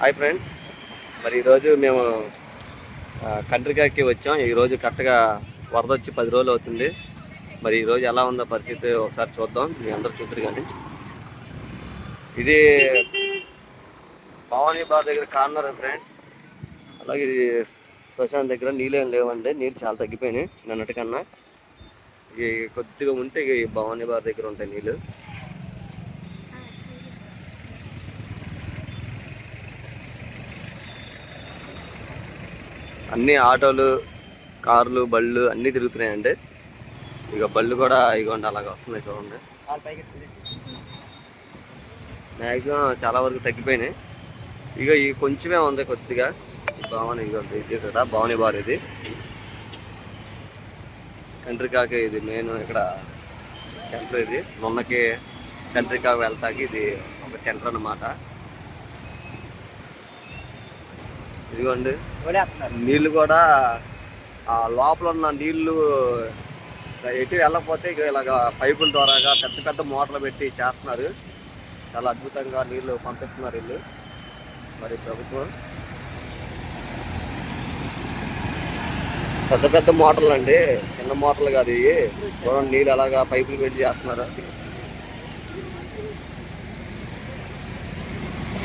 Hi friends మరి ఈరోజు మేము ఆ, కంట్రికాకి వచ్చాం. ఈరోజు కరెక్ట్గా వరద వచ్చి పది రోజులు అవుతుంది. మరి ఈరోజు ఎలా ఉందో పరిస్థితి ఒకసారి చూద్దాం. మీ అందరు చూద్దరు కానీ. ఇది భవానీ బార్ దగ్గర కార్నర్ ఫ్రెండ్స్ అలాగే ఇది శ్మశాన్ దగ్గర నీళ్ళు లేవండి. నీళ్ళు చాలా తగ్గిపోయినాయి. నిన్నటికన్నా. ఇవి కొద్దిగా ఉంటే ఇక ఈ భవానీ బార్ దగ్గర ఉంటాయి నీళ్ళు. అన్ని ఆటోలు కార్లు బళ్ళు అన్నీ తిరుగుతున్నాయండి. ఇక బళ్ళు కూడా ఇగోండి అలాగ వస్తున్నాయి చూడండి. మ్యాక్సిమం చాలా వరకు తగ్గిపోయినాయి. ఇక ఈ కొంచెమే ఉంది కొద్దిగా. ఈ ఇది కదా భవని బార్ ఇది. కంట్రికాక ఇది మెయిన్ ఇక్కడ సెంటర్ ఇది. మొన్నకి కంట్రికాకు వెళ్తాకి ఇది ఒక సెంటర్ అన్నమాట. ఇదిగోండి. నీళ్ళు కూడా ఆ లోపల ఉన్న నీళ్ళు ఎటు వెళ్ళకపోతే ఇలాగ పైపుల ద్వారాగా పెద్ద పెద్ద మోటార్లు పెట్టి చేస్తున్నారు. చాలా అద్భుతంగా నీళ్ళు పంపిస్తున్నారు వీళ్ళు మరి ప్రభుత్వం. పెద్ద పెద్ద మోటార్లు అండి. చిన్న మోటార్లు కాదు ఇవి. చూడండి నీళ్ళు ఎలాగా పైపులు పెట్టి చేస్తున్నారు.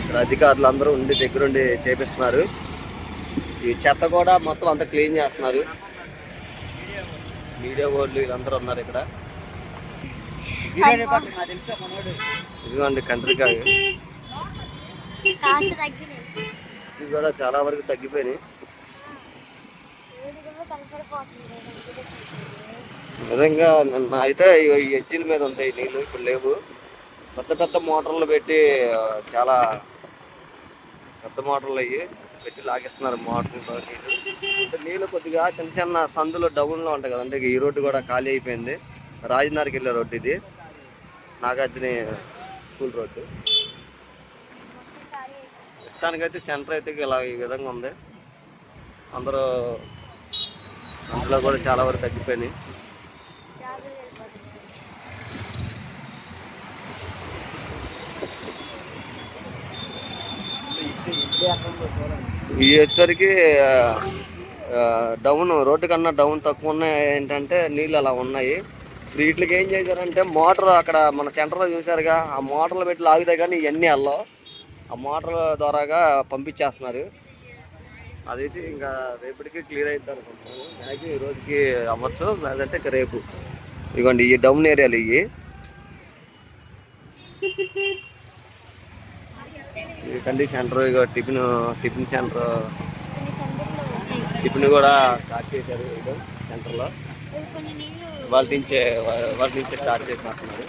ఇక్కడ అధికారులు అందరూ ఉండి దగ్గరుండి చేపిస్తున్నారు. ఈ చెత్త కూడా మొత్తం అంతా క్లీన్ చేస్తున్నారు. మీడియా వాళ్ళు వీళ్ళందరూ ఉన్నారు ఇక్కడ. ఇదిగోండి కంట్రీకాయ కాస్ట్ తగ్గినాయి ఇది కూడా చాలా వరకు తగ్గిపోయినాయి. నిజంగా అయితే ఈ ఎడ్జిల మీద ఉంటాయి నీళ్ళు ఇప్పుడు లేవు. పెద్ద పెద్ద మోటార్లు పెట్టి చాలా పెద్ద మోటార్లు అయ్యి పెట్టి లాగేస్తున్నారు మోటార్ నీళ్ళు అంటే నీళ్ళు కొద్దిగా చిన్న చిన్న సందులో డౌన్లో ఉంటాయి కదండి. ఈ రోడ్డు కూడా ఖాళీ అయిపోయింది. రాజధానికి వెళ్ళే రోడ్డు ఇది. Nagarjuna school road. ప్రస్తుతానికైతే సెంటర్ అయితే ఇలా ఈ విధంగా ఉంది. అందరూ అందులో కూడా చాలా వరకు తగ్గిపోయినాయి. ఇవి వచ్చేసరికి డౌన్ రోడ్డు కన్నా డౌన్ తక్కువ ఉన్నాయి. ఏంటంటే నీళ్ళు అలా ఉన్నాయి. వీటికి ఏం చేశారంటే మోటార్ అక్కడ మన సెంటర్లో చూసారుగా ఆ మోటార్లు పెట్టి లాగితే కానీ ఇవన్నీ అల్లో. ఆ మోటార్ ద్వారాగా పంపించేస్తున్నారు. అదేసి ఇంకా రేపటికి క్లియర్ అవుతుంది అనుకుంటున్నాను మ్యాక్సిమం ఈ రోజుకి అవ్వచ్చు లేదంటే ఇక రేపు. ఇవ్వండి ఈ డౌన్ ఏరియాలు ఇవి ఇది కండి సెంటర్ ఇక టిఫిన్ టిఫిన్ సెంటర్. టిఫిన్ కూడా స్టార్ట్ చేశారు ఇదో సెంటర్లో. వాళ్ళ నుంచే వాళ్ళ నుంచే స్టార్ట్ చేసినట్టున్నారు.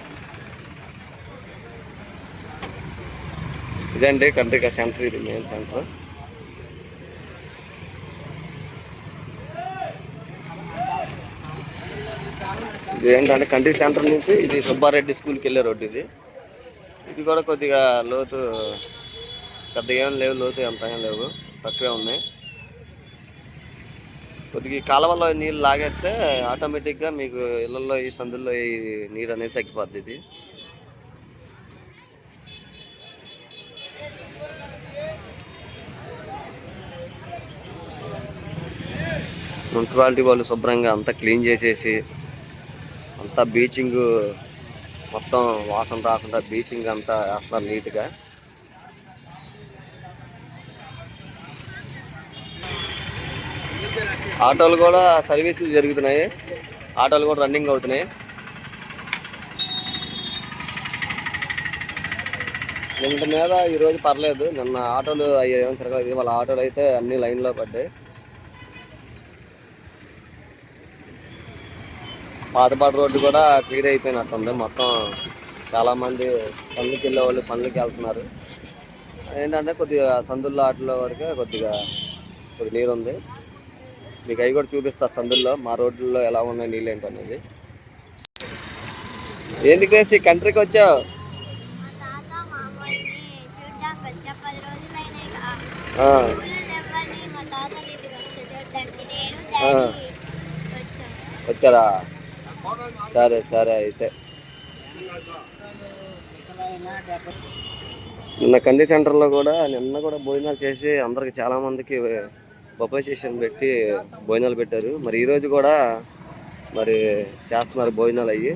ఇదండి కంట్రికా సెంటర్ ఇది మెయిన్ సెంటర్. ఇది ఏంటంటే కంట్రీ సెంటర్ నుంచి ఇది సుబ్బారెడ్డి స్కూల్కి వెళ్ళే రోడ్డు ఇది. ఇది కూడా కొద్దిగా లోతు పెద్దగా ఏం లేవు లోతు ఎంత ఏం లేవు తక్కువే ఉన్నాయి. కొద్దిగా ఈ కాలువలో నీళ్ళు లాగేస్తే ఆటోమేటిక్గా మీకు ఇళ్ళల్లో ఈ సందుల్లో ఈ నీరు అనేది తగ్గిపోద్ది ఇది. మున్సిపాలిటీ వాళ్ళు శుభ్రంగా అంతా క్లీన్ చేసేసి అంతా బీచింగ్ మొత్తం వాసన రాకుండా బీచింగ్ అంతా వేస్తున్నారు నీట్గా. ఆటోలు కూడా సర్వీసులు జరుగుతున్నాయి. ఆటోలు కూడా రన్నింగ్ అవుతున్నాయి. నిన్న మీద ఈరోజు పర్లేదు. నిన్న ఆటోలు అయ్యేం తిరగలేదు. వాళ్ళ ఆటోలు అయితే అన్ని లైన్లో పడ్డాయి. పాతపాటి రోడ్డు కూడా క్లియర్ అయిపోయినట్టుంది. మొత్తం చాలామంది పనులకి వెళ్ళే వాళ్ళు పనులకి వెళ్తున్నారు. ఏంటంటే కొద్దిగా సందుల్లో ఆటల వరకే కొద్దిగా కొద్ది నీరు ఉంది మీకు అవి కూడా చూపిస్తా సందుల్లో మా రోడ్లలో ఎలా ఉన్నాయి నీళ్ళు ఏంటి అనేది. ఏంటి క్రేసి కంట్రీకి వచ్చావు? వచ్చారా? సరే సరే అయితే. నిన్న కంది సెంటర్లో కూడా నిన్న కూడా భోజనాలు చేసి అందరికి చాలామందికి మందికి స్టేషన్ పెట్టి భోజనాలు పెట్టారు. మరి ఈరోజు కూడా మరి చేస్తున్నారు భోజనాలు అయ్యి.